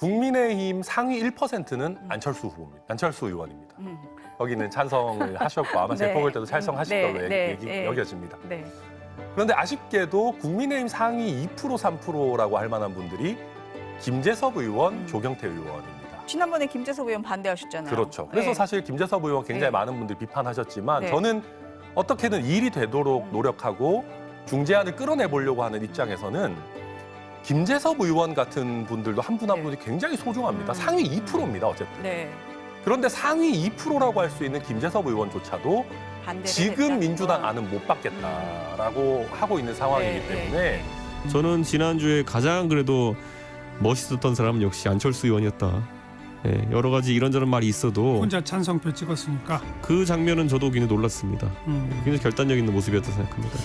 국민의힘 상위 1%는 안철수 후보입니다. 안철수 의원입니다. 음. 거기는 찬성을 하셨고 아마 네. 재보궐 때도 찬성하실 네, 걸로 네, 얘기, 네. 여겨집니다. 네. 그런데 아쉽게도 국민의힘 상위 2% 3%라고 할 만한 분들이 김재섭 의원, 음. 조경태 의원입니다. 지난번에 김재섭 의원 반대하셨잖아요. 그렇죠. 그래서 네. 사실 김재섭 의원 굉장히 네. 많은 분들이 비판하셨지만 네. 저는 어떻게든 일이 되도록 음. 노력하고 중재안을 끌어내 보려고 하는 입장에서는 김재섭 의원 같은 분들도 한 분한 네. 분이 굉장히 소중합니다. 음. 상위 2%입니다, 어쨌든. 네. 그런데 상위 2%라고 할 수 있는 김재섭 의원조차도 반대를 지금 민주당 건. 안은 못 받겠다라고 하고 있는 상황이기 네, 네, 때문에 저는 지난주에 가장 그래도 멋있었던 사람은 역시 안철수 의원이었다. 예, 여러 가지 이런저런 말이 있어도 혼자 찬성표 찍었으니까 그 장면은 저도 굉장히 놀랐습니다. 음. 굉장히 결단력 있는 모습이었다 생각합니다.